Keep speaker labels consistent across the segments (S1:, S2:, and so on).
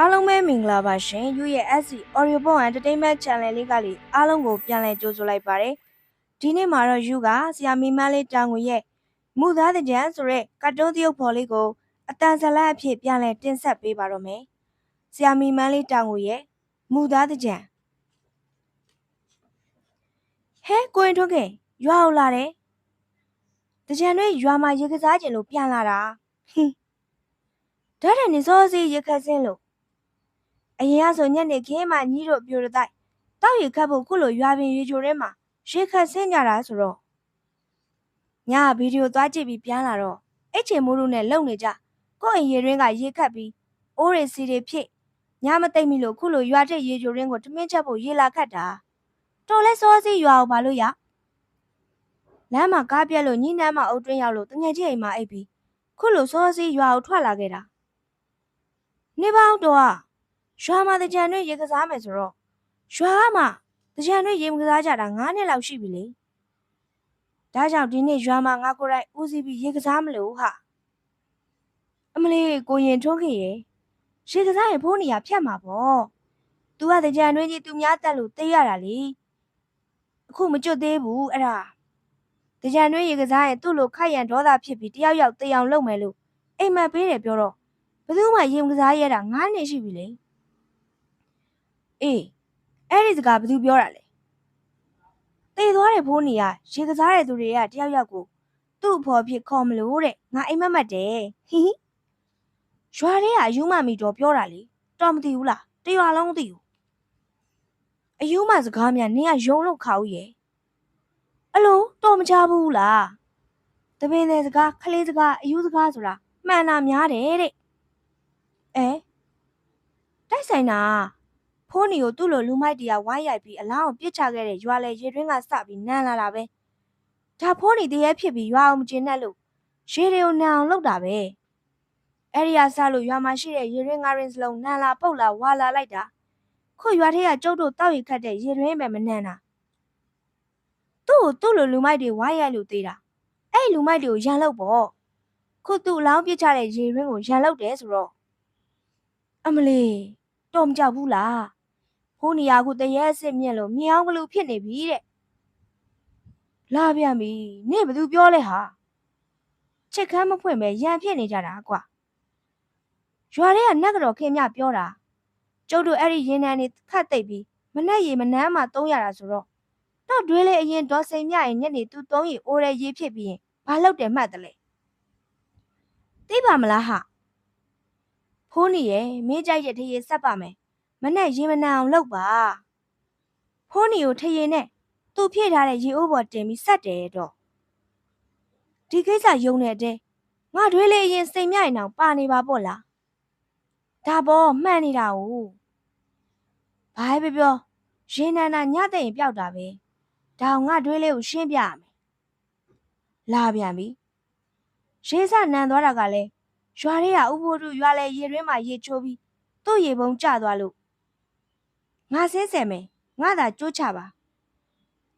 S1: အားလုံးပဲမင်္ဂလာပါရှင်ယူရဲ့ SC Audio Book Entertainment Channel လေးကလေအားလုံးကိုပြန်လည်ကြိုဆိုလိုက်ပါတယ်ဒီနေ့မှာတော့ယူကဆရာမီမန်းလေးတောင်ငွေရဲ့မူသားတဲ့ကြံဆိုတဲ့ကတ်တုန်းသရုပ်ဖော်လေးကိုအတန်ဇလတ်အဖြစ်ပြန်လည်တင်ဆက်ပေးပါတော့မယ်ဆရာမီမန်းလေးတောင်ငွေရဲ့မူသားတဲ့ကြံဟဲကိုရင်ထုတ်ခင်ရွာအောင်လာတယ်တကြံတွေရွာမှာရေကစားကျင်လို့ပြန်လာတာဟင်းဓာတ်ရနေစောစီရေခတ်စင်းလို့ အရင်ကဆိုညနေခင်းမှညီတို့ပြိုရတိုက်တောက်ရီခတ်ဖို့ခုလိုရွာပင်ရေချိုထဲမှာရေခတ်ဆင်းကြတာဆိုတော့ညကဗီဒီယိုသွားကြည့်ပြီးပြန်လာတော့အိတ်ချေမိုးတို့နဲ့လုံနေကြကိုယ့်အိမ်ရေရင်းကရေခတ်ပြီးအိုးရီစီတွေဖြစ်ညမသိမ့်ပြီလို့ခုလိုရွာတဲ့ရေချိုရင်းကိုတမင်းချက်ဖို့ရေလာခတ်တာတော်လဲစောစီရွာကိုဘာလို့ရလမ်းမှာကားပြက်လို့ညီနှမ်းမအုပ်တွင်းရောက်လို့တငယ်ချင်းအိမ်မှာအိပ်ပြီးခုလိုစောစီရွာကိုထွက်လာခဲ့တာနေပေါင်းတော့ ရွာမှာတကြံတွေရေကစားမယ်ဆိုတော့ရွာကမှတကြံတွေရေမကစားကြတာ9နှစ်လောက်ရှိပြီလေဒါကြောင့်ဒီနေ့ရွာမှာငါကိုယ်တိုင်ဦးစီးပြီးရေကစားမလို့ဟာအမလေးကိုရင်ထွန်းခင်ရေရေကစားရင်ဖိုးနေရဖြတ်မှာပေါ့။ तू ကတကြံတွေကြီးသူများတက်လို့တေးရတာလေအခုမကြွသေးဘူးအဲ့ဒါတကြံတွေရေကစားရင်သူ့လိုခိုက်ရန်ဒေါသဖြစ်ပြီးတယောက်ယောက်တေးအောင်လုပ်မယ်လို့အိမ်မက်ပေးတယ်ပြောတော့ဘယ်သူမှရေမကစားရတာ9နှစ်ရှိပြီလေ။ အေးအဲ့ဒီစကားဘယ်သူပြောတာလဲတေသွားတဲ့ဖိုးနေရရေကစားတဲ့သူတွေကတယောက်ယောက်ကိုသူ့အဖော်ဖြစ်ခေါ်မလို့တဲ့ငါအိမ်မက်မက်တယ်ဟိဟိရွာထဲကအယူမမီတော်ပြောတာလေတော်မသိဘူးလားတရွာလုံးမသိဘူးအယူမစကားများနင်းကယုံလို့ခါဦးရဲ့အလိုတော်မချဘူးလားတပင်းတဲ့စကားခလေးစကားအယူစကားဆိုတာမှန်တာများတယ်တဲ့အဲတိုက်ဆိုင်တာ ဖိုးနီကိုသူ့လိုလူမိုက်တရားဝိုင်းရိုက်ပြီးအလောင်းကိုပြစ်ချခဲ့တဲ့ရွာလေရေတွင်းကစပြီးနန်းလာတာပဲဒါဖိုးနီတရေဖြစ်ပြီးရွာအောင်မကျင်နဲ့လို့ရေတွေကိုနန်းအောင်လုပ်တာပဲအဲ့ဒီကစလို့ရွာမှာရှိတဲ့ရေတွင်းငါးရင်းစလုံးနန်းလာပုတ်လာဝါလာလိုက်တာခုရွာထဲကကျုပ်တို့တောက်ရီခတ်တဲ့ရေတွင်းပဲမနန်းတာသူ့ကိုသူ့လိုလူမိုက်တွေဝိုင်းရိုက်လို့သေးတာအဲ့လူမိုက်တွေကိုရန်လုပ်ပေါ့ခုသူ့အလောင်းပြစ်ချတဲ့ရေတွင်းကိုရန်လုပ်တယ်ဆိုတော့အမလီတော်မကြောက်ဘူးလား ဖိုးနေရခုတရေအစ်စ်မြင့်လို့မြေအောင်ကလူဖြစ်နေပြီတဲ့လာပြန်ပြီနေဘသူပြောလဲဟာချစ်ခမ်းမဖွင့်ပဲရန်ဖြစ်နေကြတာကွာရွာထဲကနတ်ကတော့ခင်မြပြောတာကျုပ်တို့အဲ့ဒီရင်နန်းနေခတ်သိပ်ပြီးမနဲ့ရေမနှမ်းမှသုံးရတာဆိုတော့တော့တွေးလေအရင်ဒေါ်စိန်မြရင်ညနေသူသုံးရီအိုးရဲရေးဖြစ်ပြီးရင်ဘာလုပ်တယ်မှတ်တယ်လဲသိပါမလားဟာဖိုးနေရဲ့မင်းကြိုက်တဲ့ထရေဆက်ပါမယ် မနဲ့ရေမနံအောင်လုပ်ပါဖိုးနေကိုထရေနဲ့သူ့ဖြည့်ထားတဲ့ရေအိုးပေါ်တင်ပြီးဆက်တယ်တော့ဒီကိစ္စယုံနေတဲ့ငါတွေးလေအရင်စိန်မြရင်အောင်ပါနေပါပေါ့လားဒါပေါ်မှန်နေတာ ਉ ဘာပဲပြောရေနံနာညတဲ့ရင်ပျောက်တာပဲဒါအောင်ငါတွေးလေးကိုရှင်းပြရမယ်လာပြန်ပြီရေစနန်သွားတာကလည်းရွာထဲကဥဖိုးတို့ရွာလဲရေတွင်းမှာရေချိုးပြီးသူ့ရေပုံကျသွားလို့ ငါဆင်းဆယ်မယ်ငါသာကြိုးချပါ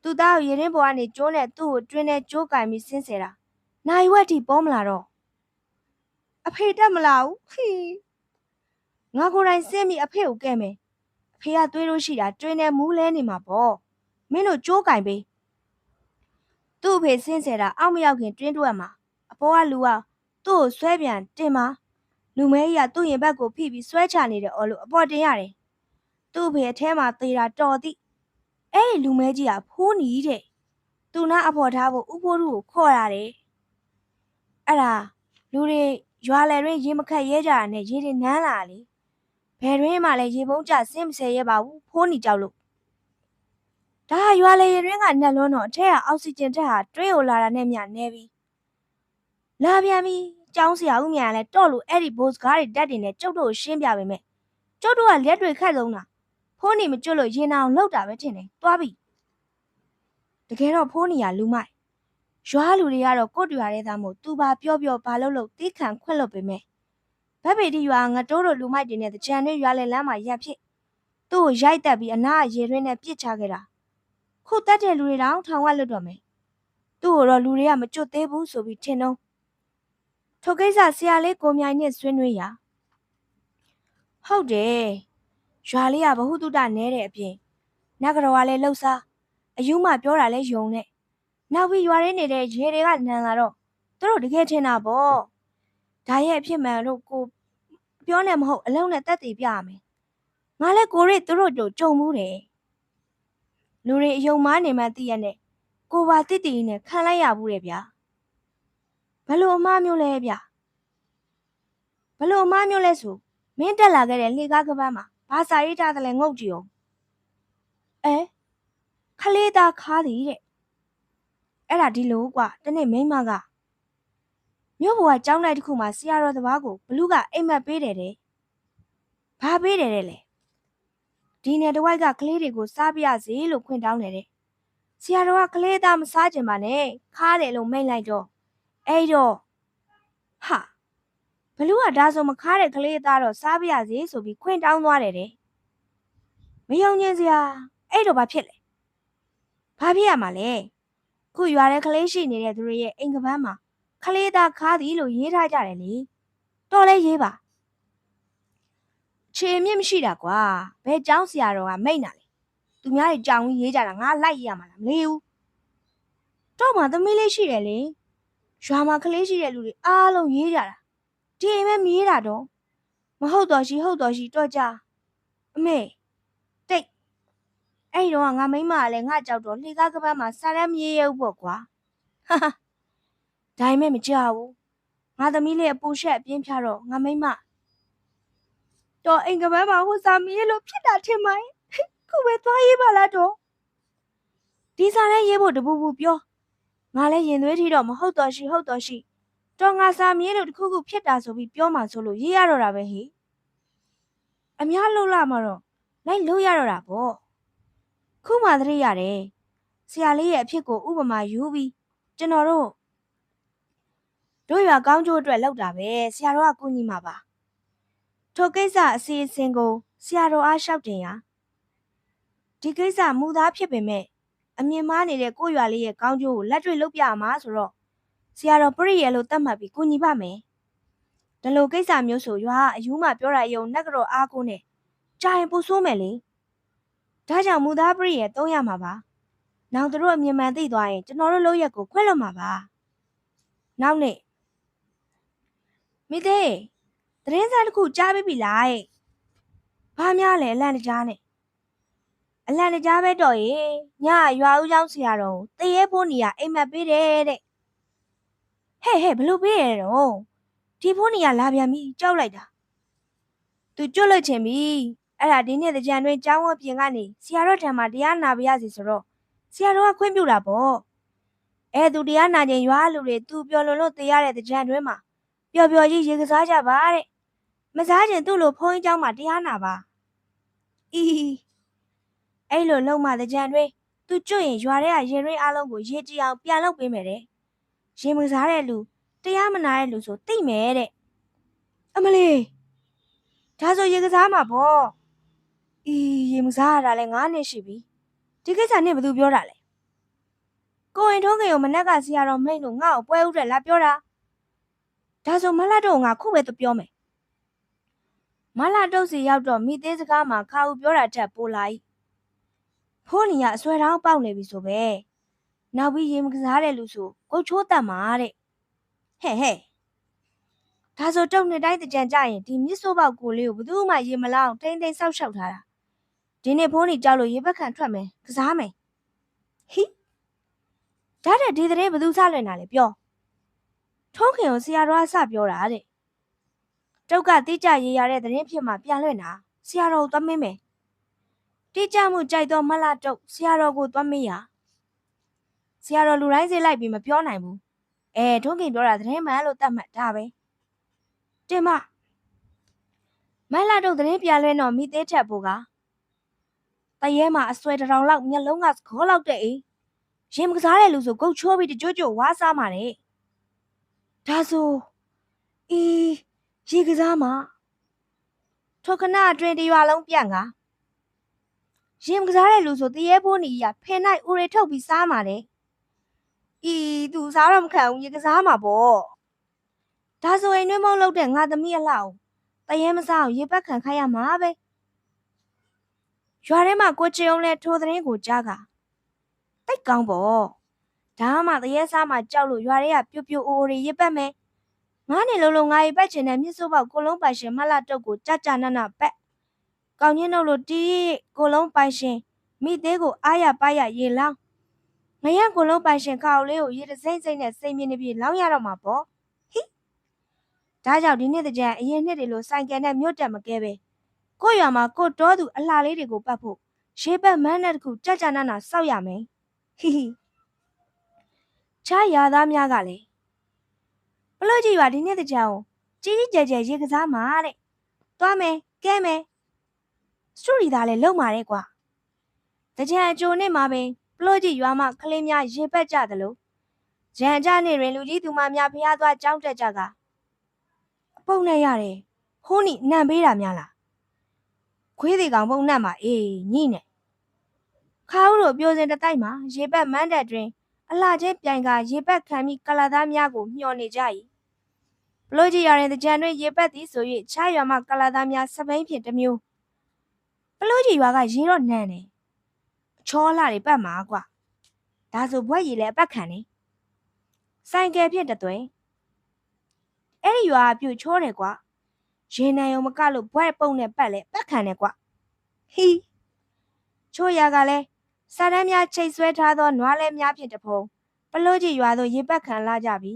S1: သူသားကိုရေတွင်းပေါ်ကနေကျိုးနဲ့သူ့ကိုတွင်းနဲ့ကျိုးကင်ပြီးဆင်းဆယ်တာနိုင်ဝက်ထိပေါ်မလာတော့အဖေတက်မလာဘူးဟီငါကိုယ်တိုင်ဆင်းပြီးအဖေကိုကဲမယ်အဖေကသွေးလို့ရှိတာတွင်းနဲ့မူးလဲနေမှာပေါ့မင်းတို့ကျိုးကင်ပေးသူ့အဖေဆင်းဆယ်တာအောက်မရောက်ခင်တွင်းတွက်မှာအပေါ်ကလူကသူ့ကိုဆွဲပြန်တင်ပါလူမဲကြီးကသူ့ရင်ဘက်ကိုဖိပြီးဆွဲချနေတယ်အော်လို့အပေါ်တင်ရတယ် သူ့အဖေအထဲမှာသေတာတော်သည်အဲ့ဒီလူမဲကြီးကဖိုးနီတဲ့သူနာအဖော်ထားဖို့ဥဖိုးတို့ကိုခေါ်ရတယ်အဲ့ဒါလူတွေရွာလယ်တွင်ရေမခတ်ရဲကြတာနဲ့ရေတွေနန်းလာလေဘယ်တွင်မှလည်းရေပုံးကြဆင်းမဆဲရဲပါဘူးဖိုးနီကြောက်လို့ဒါရွာလေရေတွင်းကနှက်လွန်းတော့အထက်ကအောက်ဆီဂျင်တက်ဟာတွင်းကိုလာတာနဲ့မျှနေပြီလာပြန်ပြီကျောင်းဆရာဦးမြန်ကလည်းတော့လို့အဲ့ဒီဘိုးစကားတွေတက်တင်နဲ့ကျုပ်တို့ကိုရှင်းပြပေးမယ်ကျုပ်တို့ကလက်တွေခတ်ဆုံးတာ ဖိုးနေမကျွတ်လို့ရင်အောင်လောက်တာပဲထင်တယ်သွားပြီတကယ်တော့ဖိုးနေရလူမိုက်ရွာလူတွေကတော့ကို့တွာတဲ့သားမို့သူပါပြောပြောဘာလို့လို့တီးခံခွင့်လွတ်ပေးမယ်ဘက်ပေတီရွာငတိုးတို့လူမိုက်တွေနဲ့တကြံတွေရွာလဲလမ်းမှာရက်ဖြစ်သူ့ကိုရိုက်တက်ပြီးအနာရေရင်းနဲ့ပြစ်ချခဲ့တာခုတက်တဲ့လူတွေတောင်ထောင်ကလွတ်တော့မယ်သူ့ကိုတော့လူတွေကမကျွတ်သေးဘူးဆိုပြီးထင်တော့ထိုကိစ္စဆရာလေးကိုမြိုင်နဲ့ဆွေးနွေးရာဟဟုတ်တယ် ရွာလေးကဘဟုတုတနဲတဲ့အပြင်နဂရောကလည်းလှုပ်ရှားအယူမှပြောတာလဲယုံနဲ့နောက်ပြီးရွာရင်းနေတဲ့ရေတွေကနန်လာတော့သူတို့တကယ်ထင်တာပေါ့ဒါရဲ့အဖြစ်မှန်လို့ကိုပြောနေမဟုတ်အလုံးနဲ့တက်တည်ပြရမယ်ငါလဲကိုရိသူတို့တို့ကြုံမှုတယ်လူတွေအယုံမားနေမှသိရနဲ့ကိုပါတိတိနဲ့ခံလိုက်ရဘူးတယ်ဗျာဘလို့အမားမျိုးလဲဗျာဘလို့အမားမျိုးလဲဆိုမင်းတက်လာခဲ့တဲ့လှေကားကပန်းမှာ ဘာစာရေးထားတယ်လဲငုတ်ကြည့်အောင်အဲခလေးသားခါးသည်တဲ့အဲ့ဒါဒီလိုကွာတနေ့မိန်းမကမြို့ဘဝကျောင်းလိုက်တစ်ခုမှာဆရာတော်တစ်ပါးကိုဘလူးကအိမ်မက်ပေးတယ်တဲ့ဘာပေးတယ်တဲ့လဲဒီနယ်တစ်ဝိုက်ကကလေးတွေကိုစားပြရစီလို့ခွင့်တောင်းတယ်တဲ့ဆရာတော်ကကလေးသားမစားကြင်ပါနဲ့ခါတယ်လို့မိန့်လိုက်တော့အဲ့တော့ဟာ ဘလူးကဒါဆိုမခားတဲ့ကလေးသားတော့စားပြရစီဆိုပြီးခွင့်တောင်းသွားတယ်တဲ့မယုံညင်စရာအဲ့တော့ဘာဖြစ်လဲဘာဖြစ်ရမှာလဲခုရွာတဲ့ကလေးရှိနေတဲ့သူတွေရဲ့အိမ်ကပန်းမှာကလေးသားခါသည်လို့ရေးထားကြတယ်လေတော်လဲရေးပါခြေမြင့်မရှိတာကွာဘယ်ကြောင်းဆရာတော်ကမိတ်နာလဲသူများတွေကြောင်ရေးကြတာငါလိုက်ရမှာလားမလေးဘူးတော့မှသမီးလေးရှိတယ်လေရွာမှာကလေးရှိတဲ့လူတွေအားလုံးရေးကြတာ ဒီအိမ်မဲမရေးတာတော့မဟုတ်တော့ရှိဟုတ်တော့ရှိတော့ကြအမေတိတ်အဲ့တော့ငါမိမကလည်းငါကြောက်တော့လှေကားကပန်းမှာစားရမ်းမရေးရဘူးပေါ့ကွာဟာဟာဒါပေမဲ့မကြောက်ဘူးငါသမီးလေးအပူရှက်အပြင်းဖြားတော့ငါမိမတော့အိမ်ကပန်းမှာဟိုစာမရေးလို့ဖြစ်တာထင်မိုင်းခုပဲသွားရေးပါလားတော့ဒီစားလဲရေးဖို့တပူပူပြောငါလည်းရင်သွေးထီတော့မဟုတ်တော့ရှိဟုတ်တော့ရှိ တော့ငါစာမရေးလို့တခုခုဖြစ်တာဆိုပြီးပြောမှဆိုလို့ရေးရတော့တာပဲဟိအများလှုပ်လာမှာတော့လိုက်လို့ရတော့တာပေါ့ခုမှသတိရတယ်ဆရာလေးရဲ့အဖြစ်ကိုဥပမာယူပြီးကျွန်တော်တို့တို့ရွာကောင်းကျိုးအတွက်လောက်တာပဲဆရာတော်ကကူညီမှာပါထိုကိစ္စအစီအစဉ်ကိုဆရာတော်အားလျှောက်တင်ရာဒီကိစ္စမူသားဖြစ်ပေမဲ့အမြင်မားနေတဲ့ကိုယ့်ရွာလေးရဲ့ကောင်းကျိုးကိုလက်တွေ့လုပ်ပြရမှာဆိုတော့ ဆရာတော်ပရိယေလို့သတ်မှတ်ပြီးကူညီပါမယ်ဒီလိုကိစ္စမျိုးဆိုရွာအယူးမှပြောတာယုံနှက်ကတော်အားကိုနဲ့ကြာရင်ပူဆိုးမယ်လေဒါကြောင့်မူသားပရိယေသုံးရမှာပါနောက်တို့အမြင်မှန်သိသွားရင်ကျွန်တော်တို့လုပ်ရက်ကိုခွဲလွတ်မှာပါနောက်နေ့မိသေးသတင်းစာတစ်ခုကြားပြီးပြီလားရဲ့ဘာများလဲအလန့်တကြားနဲ့အလန့်တကြားပဲတော့ရေညရွာဦးကျောင်းဆရာတော်ကိုတရေဖို့နေရအိမ်မက်ပေးတယ်တဲ့ ဟဲ့ဟဲ့ဘလို့ပေးရတော့ဒီဖုန်းကြီးကလာပြန်ပြီကြောက်လိုက်တာသူကြွတ်လွတ်ချင်ပြီအဲ့ဒါဒီနေ့တကြံတွင်းကျောင်းဝပြင်ကနေဆရာတော်ထံမှာတရားနာပြရစီဆိုတော့ဆရာတော်ကခွင့်ပြုတာပေါ့အဲသူတရားနာခြင်းရွာလူတွေသူပျော်လွန်လို့တရားတဲ့တကြံတွင်းမှာပျော်ပျော်ကြီးရေကစားကြပါတဲ့မစားခြင်းသူ့လိုဖုန်းကြီးကျောင်းမှာတရားနာပါအီအဲ့လိုလုံးမတကြံတွင်းသူကြွရင်ရွာထဲကရေရင်းအလုံးကိုရေကြည်အောင်ပြန်လုပ်ပေးမယ်တဲ့ ရေမစားတဲ့လူတရားမနာတဲ့လူဆိုသိမ့်မယ်တဲ့အမလီဒါဆိုရေကစားမှာပေါ့အီရေမစားရတာလဲ9နှစ်ရှိပြီဒီကိစ္စနဲ့ဘယ်သူပြောတာလဲကိုရင်ထုံးကင်ကိုမနက်ကဆရာတော်မိတ်လို့ငါ့ကိုပွဲဥတဲ့လာပြောတာဒါဆိုမလာတော့ငါခုပဲသူပြောမယ်မလာတော့စီရောက်တော့မိသေးစကားမှာခါဦးပြောတာတက်ပိုလာ ਈ ဖိုးနီကအဆွဲတောင်းပေါက်နေပြီဆိုပဲ နောက်ပြီးရေမကစားတဲ့လူဆိုကိုချိုးတတ်မှာတဲ့ဟဲ့ဟဲ့ဒါဆိုတုံနှစ်တိုင်းတကြံကြရင်ဒီမြစ်စိုးပေါက်ကိုလေးကိုဘယ်သူမှရေမလောင်းတိမ့်တိမ့်ဆောက်ရှောက်ထားတာဒီနေ့ဖိုးနီကြောက်လို့ရေဘက်ခံထွက်မယ်ကစားမယ်ဟိဒါတဲ့ဒီတဲ့ဘယ်သူစလွင်တာလဲပြောထုံးခင်ကိုဆရာတော်ကစပြောတာတဲ့တုတ်ကတိကျရေးရတဲ့သတင်းဖြစ်မှပြန်လွင့်တာဆရာတော်ကိုသွားမင်းမယ်တိကျမှုကြိုက်တော့မလားတုတ်ဆရာတော်ကိုသွားမင်းရ ဆရာတော်လူတိုင်းစေးလိုက်ပြီးမပြောနိုင်ဘူးအဲထုံးခင်ပြောတာသတင်းမှန်လို့သတ်မှတ်ဒါပဲတင်မမလာတော့သတင်းပြန်လွှဲတော့မိသေးချက်ဖို့ကတရဲမှာအဆွဲတောင်လောက်မျက်လုံးကခေါလောက်တဲ့အိရင်မကစားတဲ့လူဆိုဂုတ်ချိုးပြီးတကြွကြွဝါးစားမှာတဲ့ဒါဆိုအေးရေကစားမှာထောခဏအတွင်တရွာလုံးပြန့်ကရင်ကစားတဲ့လူဆိုတရေဖိုးနီကြီးကဖင်နိုင်ဦးရထုတ်ပြီးစားမှာတဲ့ ဤသူစားတော့မခံဘူးရေကစားမှာပေါ့ဒါဆိုရင်နှွေးမုံလောက်တဲ့ငါသမီးအလှအောင်တရဲမစားအောင်ရေပတ်ခံခိုင်းရမှာပဲရွာထဲမှာကိုချေအောင်လဲထိုးသတင်းကိုကြားကတိတ်ကောင်းပေါ့ဒါမှတရဲစားမှကြောက်လို့ရွာထဲကပြိုပြိုအိုအိုတွေရေပတ်မယ်ငါးနေလုံးလုံးငါရေပတ်ချင်တဲ့မြစ်စိုးပေါက်ကိုလုံးပိုင်ရှင်မလာတုတ်ကိုကြကြနနပတ်ကောင်းချင်းတို့လိုတီးကိုလုံးပိုင်ရှင်မိသေးကိုအားရပါရရေလောင်း ငရကိုလုံးပိုင်ရှင်ခေါက်လေးကိုရေတစိမ့်စိမ့်နဲ့စိမ့်မြင့်နေပြီလောင်းရတော့မှာပေါ့ဟိဒါကြောင့်ဒီနှစ်တကြံအရင်နှစ်တွေလိုစိုင်ကယ်နဲ့မြို့တက်မကဲပဲကို့ရွာမှာကို့တော်သူအလှလေးတွေကိုပတ်ဖို့ရှေးဘက်မန်းနဲ့တခုကြကြနနစောက်ရမယ်ဟိဟိချားရသားများကလည်းဘလို့ကြီးရွာဒီနှစ်တကြံကိုကြီးကြီးကျယ်ကျယ်ရေကစားမှာတဲ့သွားမယ်ကဲမယ်စတူဒီသားလည်းလုံမာတဲ့ကွာတကြံအကျိုးနဲ့မှာပင် ပလို့ကြီးရွာမှာကလေးများရေပက်ကြသလိုရန်ကြနေရင်လူကြီးသူမများဖျားသွားကြောင်းတက်ကြကအပုံနဲ့ရတယ်ဟိုးနိနံပေးတာများလားခွေးသေးကောင်ပုံနဲ့မှာအေးညိနဲ့ခါဦးတို့ပြိုစင်တတိုက်မှာရေပက်မန်းတက်တွင် အလှချင်းပြိုင်ကရေပက်ခံပြီးကလာသားများကိုမျှော်နေကြ၏ဘလို့ကြီးရရင်တကြံတွင်ရေပက်သည်ဆို၍ချားရွာမှကလာသားများစပိန်ဖြင့်တစ်မျိုးဘလို့ကြီးရွာကရေတော့နန်းတယ်အ ချောလှတွေပတ်မှာကွာဒါဆိုဘွက်ရည်လည်းအပတ်ခံနေဆိုင်ကယ်ဖြင့်တသွင်းအဲ့ဒီရွာကပြူချောတယ်ကွာရေနံယုံမကလို့ဘွက်ပုံနဲ့ပတ်လဲပတ်ခံတယ်ကွာဟီချိုးရကလည်းစားတန်းများချိတ်ဆွဲထားသောနွားလဲများဖြင့်တဖုံပလို့ကြီးရွာသို့ရေပတ်ခံလာကြပြီ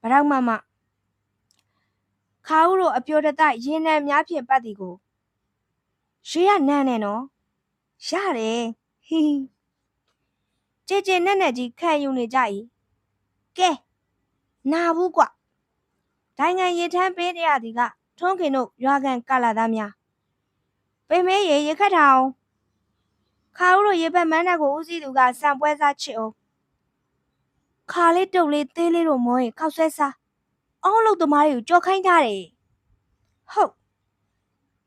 S1: ဘရောက်မမခါဦးတို့အပြိုတတိုက်ရေနံများဖြင့်ပတ်သည်ကိုရေရနန်းနဲ့နော်ရတယ် ဟီကြည်ကြည်နဲ့နဲ့ကြီးခံယူနေကြ၏ကဲနာဘူးကွဒိုင်ငံရေထမ်းပေးရသည်ကထွန်းခင်တို့ရွာကန်ကလာသားများပိမဲရေရေခတ်ထောင်ခါဦးတို့ရေဘက်မန်းတက်ကိုဦးစီးသူကစံပွဲစားချစ်အောင်ခါလေးတုပ်လေးသေးလေးတို့မောရင်ခောက်ဆွဲစားအောင်းလို့သမားတွေကိုကြော်ခိုင်းထားတယ်ဟုတ်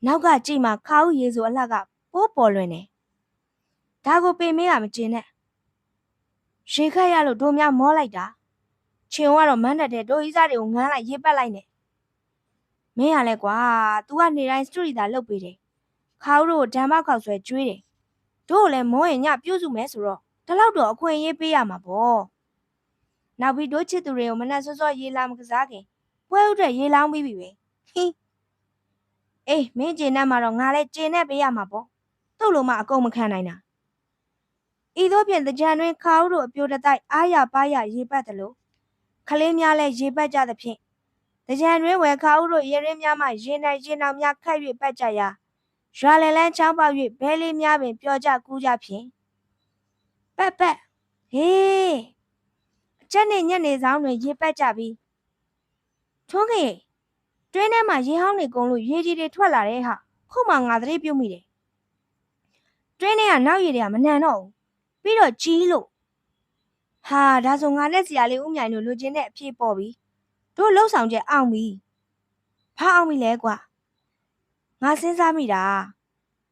S1: နောက်ကကြည့်မှခါဦးရေဆိုအလှကပိုးပေါ်လွင်တယ် ဒါကိုပေမေးကမကျင်နဲ့ရေခတ်ရလို့တို့များမောလိုက်တာချင်ကတော့မန်းတက်တဲ့ဒိုကြီးစားတွေကိုငန်းလိုက်ရေးပတ်လိုက်နဲ့မင်းရလဲကွာ तू ကနေတိုင်းစတူဒီသာလုတ်ပေးတယ်ခါဦးတို့ဓမ္မခောက်ဆွဲကျွေးတယ်တို့လည်းမောရင်ညပြုတ်စုမယ်ဆိုတော့ဒီလောက်တော့အခွင့်အရေးပေးရမှာပေါ့နောက်ပြီးတို့ချစ်သူတွေကိုမနှက်စောစောရေးလာမကစားခင်ပွဲဥတဲ့ရေးလောင်းပြီးပြီပဲဟင်းအေးမင်းကျင်နဲ့မှာတော့ငါလည်းကျင်နဲ့ပေးရမှာပေါ့သူ့လိုမှအကုန်မခံနိုင်တာ ဤသို့ဖြင့်တကြံတွင်ခါဦးတို့အပြိုတတိုက်အားရပါရရေပတ်တယ်လို့ခလေးများလည်းရေပတ်ကြသဖြင့်တကြံတွင်ဝယ်ခါဦးတို့ရေရင်းများမှရေနိုင်ရေနောင်များခတ်၍ပတ်ကြရာရွာလယ်လန်းချောင်းပေါက်၍ဘဲလေးများပင်ပျော်ကြကူးကြဖြင့်ပတ်ပတ်ဟေးအချက်နဲ့ညနေဆောင်တွင်ရေပတ်ကြပြီးထွန်းခေတွင်းထဲမှာရေဟောင်းတွေကုန်လို့ရေကြီးတွေထွက်လာတဲ့ဟာခုမှငါသတိပြုမိတယ်တွင်းထဲကနောက်ရည်တွေကမနှံတော့ဘူး ပြီးတော့ကြီးလို့ဟာဒါဆိုငါနဲ့ဆရာလေးဦးမြိုင်တို့လူချင်းတဲ့အဖြစ်ပေါ်ပြီတို့လှုပ်ဆောင်ချက်အောင်ပြီဘာအောင်ပြီလဲကွာငါစဉ်းစားမိတာ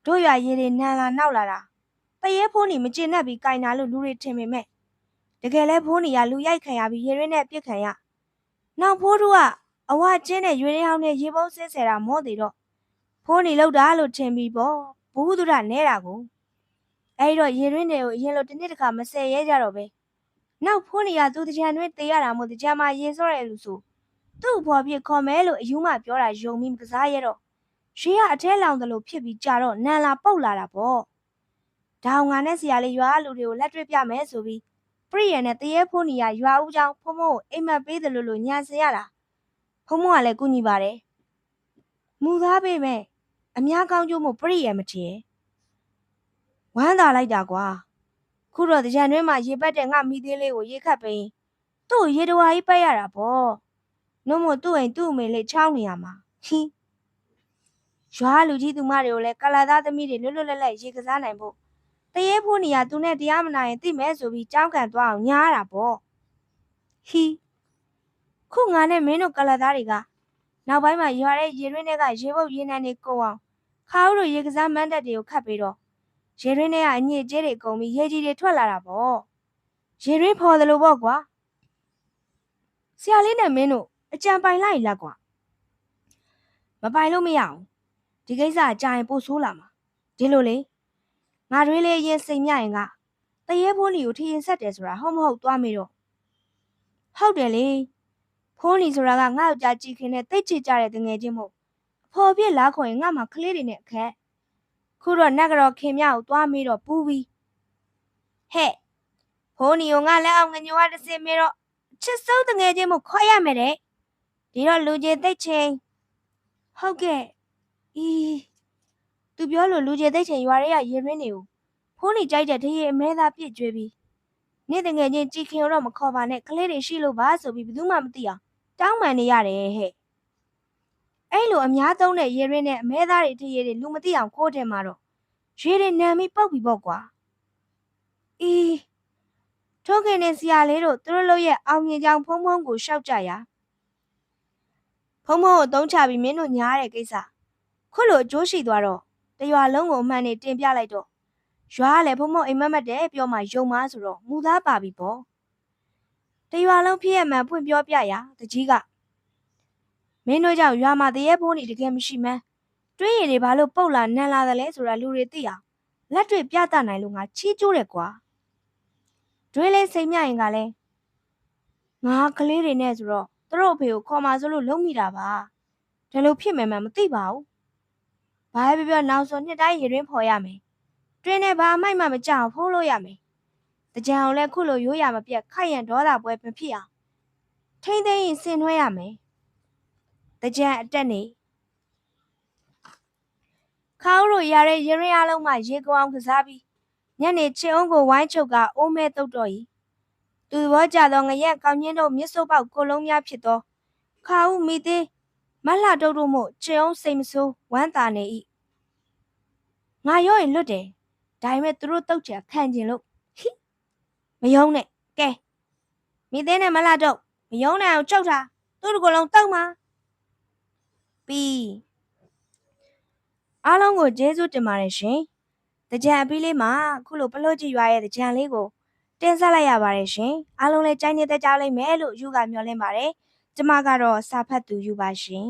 S1: တို့ရွာရေတွေနန်လာနောက်လာတာတရေဖိုးနေမကျင်တတ်ပြီးကင်တာလို့လူတွေထင်ပေမဲ့တကယ်လဲဖိုးနေရလူရိုက်ခံရပြီးရေရင်းနဲ့ပြစ်ခံရနောက်ဖိုးတို့ကအဝကျင်းတဲ့ရွေးရအောင်နဲ့ရေပုံးဆင်းဆဲတာမော့သေးတော့ဖိုးနေလောက်တာလို့ထင်ပြီးပေါ့ဘူးသူရနဲတာကို အဲ့တော့ရေရင်းတွေကိုအရင်လိုတစ်နှစ်တစ်ခါမဆယ်ရဲကြတော့ပဲနောက်ဖိုးနေရသူတကြံတွင်တေးရတာမို့တကြံမှာရေစော့ရဲလို့ဆိုသူ့အဖော်ပြခေါ်မဲလို့အယူမပြောတာယုံပြီးမကစားရတော့ရွှေကအထဲလောင်တယ်လို့ဖြစ်ပြီးကြာတော့နန်လာပုတ်လာတာပေါ့ဒေါင်ငါနဲ့ဆရာလေးရွာလူတွေကိုလက်တွေ့ပြမယ်ဆိုပြီးပရိယန်နဲ့တရေဖိုးနီယာရွာဦးချောင်းဖုံဖုံကိုအိမ်မက်ပေးတယ်လို့လို့ညာစင်ရတာဖုံဖုံကလည်းကုညီပါတယ်မူသားပေးမဲ့အများကောင်းကျိုးမို့ပရိယန်မချင် ဝမ်းသာလိုက်တာကွာခုတော့တကြံတွင်းမှာရေပတ်တဲ့ငါမိသေးလေးကိုရေခတ်ပိန်သူ့ရေတဝါကြီးပတ်ရတာပေါ့နှုံးမို့သူ့အိမ်သူ့အမေလေးချောင်းနေရမှာဟင်းရွာလူကြီးသူမတွေကိုလည်းကလာသားသမီးတွေလွတ်လွတ်လပ်လပ်ရေကစားနိုင်ဖို့တရေဖိုးနေရသူနဲ့တရားမနာရင်သိမဲဆိုပြီးကြောင်းကန်သွားအောင်ညားတာပေါ့ဟီခုငါနဲ့မင်းတို့ကလာသားတွေကနောက်ပိုင်းမှာရွာတဲ့ရေရင်းတွေကရေပုတ်ရေနံတွေကုန်အောင်ခါဦးတို့ရေကစားမန်းတက်တွေကိုခတ်ပြီးတော့ ရေရင်းတွေကအညစ်အကြေးတွေကုန်ပြီးရေကြီးတွေထွက်လာတာပေါ့ရေရင်းဖော်တယ်လို့ပေါ့ကွာဆရာလေးနဲ့မင်းတို့အကြံပိုင်လိုက်လားကွာမပိုင်လို့မရအောင်ဒီကိစ္စကြာရင်ပို့ဆိုးလာမှာဒီလိုလေငါတွေးလေးရင်စိတ်မြရင်ကတရေဖိုးလီကိုထရင်ဆက်တယ်ဆိုတာဟုတ်မဟုတ်သွားမေးတော့ဟုတ်တယ်လေဖိုးလီဆိုတာကငါ့ယောက်ျားကြည်ခင်နဲ့တိတ်ချကြတဲ့တငယ်ချင်းမို့အဖော်ပြစ်လားခေါ်ရင်ငါမှကလေးတွေနဲ့အခက် ခုတော့နက်ကတော့ခင်မြကိုသွားမေးတော့ပူပြီးဟဲ့ဖိုးလီကိုငါလက်အောင်ငညိုရတစ်စင်မေးတော့ချစ်ဆုံးတငယ်ချင်းမို့ခေါ်ရမယ်တဲ့ဒီတော့လူကြီးသိတ်ချင်းဟုတ်ကဲ့အီးသူပြောလို့လူကျဲသိတ်ချင်ရွာရဲရရင်ရင်းနေကိုဖိုးနေကြိုက်တဲ့တရေအမဲသားပြစ်ကျွေးပြီးနေ့တငယ်ချင်းကြည်ခင်တော့မခေါ်ပါနဲ့ကလေးတွေရှိလို့ပါဆိုပြီးဘယ်သူမှမသိအောင်တောင်းပန်နေရတယ်ဟဲ့ အဲ့လိုအများသုံးတဲ့ရေရင်းနဲ့အမဲသားတွေတရေတွေလူမသိအောင်ခိုးတယ်မှာတော့ရေတွေနံပြီးပုတ်ပြီးပေါ့ကွာအီးထိုးခင်နဲ့ဆရာလေးတို့သူတို့လို့ရဲ့အောင်မြင်ကြောင်ဖုံးဖုံးကိုရှောက်ကြရာဖုံးဖုံးကိုတုံးချပြီးမင်းတို့ညားတဲ့ကိစ္စခုလိုအကျိုးရှိသွားတော့တရွာလုံးကိုအမှန်နဲ့တင်ပြလိုက်တော့ရွာကလည်းဖုံဖုံအိမ်မက်မက်တယ်ပြောမှယုံမာဆိုတော့မူသားပါပြီပေါ့တရွာလုံးဖြစ်ရမှန်ဖွင့်ပြောပြရာတကြီးက မင်းတို့ကြောင့်ရွာမှာတရေဖိုးနေတကယ်မရှိမှန်းတွေးရည်တွေဘာလို့ပုတ်လာနန်လာတယ်လဲဆိုတာလူတွေသိအောင်လက်တွေပြသနိုင်လို့ငါချီးကျိုးတယ်ကွာတွေးလေးစိတ်မြရင်ကလည်းငါကလေးတွေနဲ့ဆိုတော့သူတို့အဖေကိုခေါ်มาဆိုလို့လုံးမိတာပါဒါလို့ဖြစ်မယ်မှန်မသိပါဘူးဘာပဲပြောပြောနောက်ဆုံးနှစ်တိုင်းရေရင်းဖော်ရမယ်။တွင်းနဲ့ဘာအမိုက်မှမကြအောင်ဖုံးလို့ရမယ်။တကြံအောင်လဲခုလိုရိုးရမပြတ်ခိုက်ရန်ဒေါသပွဲမဖြစ်အောင်ထိမ့်သိမ့်ရင်ဆင်နွှဲရမယ်။တ ကြံအတက်နေခေါင်းတို့ရတဲ့ရေရင်းအလုံးမှရေကောင်းကစားပြီးညနေချင်အောင်ကိုဝိုင်းချုပ်ကအိုးမဲတုတ်တော့ဤသူသဘောကြသောငရက်ကောင်းချင်းတို့မြစ်စုပ်ပေါက်ကိုလုံးများဖြစ်သောခါဦးမိသေးမလှတုတ်တို့မို့ကျင်းအောင်စိတ်မဆိုးဝမ်းသာနေ၏ငါရောရင်လွတ်တယ်ဒါပေမဲ့သူတို့တုတ်ချခံကျင်လို့ဟိမယုံနဲ့ကဲမိသေးနဲ့မလှတုတ်မယုံနိုင်အောင်ကြောက်တာသူတို့ကလုံးတောက်မှာ ပြီးအားလုံးကိုကျေးဇူးတင်ပါတယ်ရှင်တကြံအပြီးလေးမှာခုလိုပလို့ကြည့်ရွာရဲ့တကြံလေးကိုတင်ဆက်လိုက်ရပါတယ်ရှင်အားလုံးလည်းကြိုက်နေတဲ့ကြလိမ့်မယ်လို့ယူကမျှော်လင့်ပါတယ်ကျမကတော့စာဖတ်သူယူပါရှင်